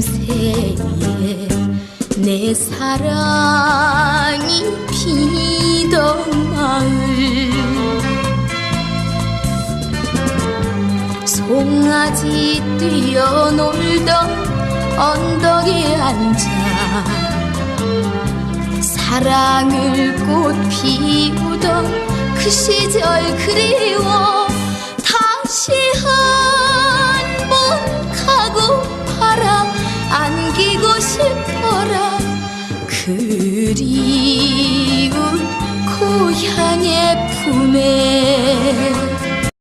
때에 내 사랑이 비던 마을. 송아지 뛰어놀던 언덕에 앉아 사랑을 꽃 피우던 그 시절 그리워 그리운 고향의 품에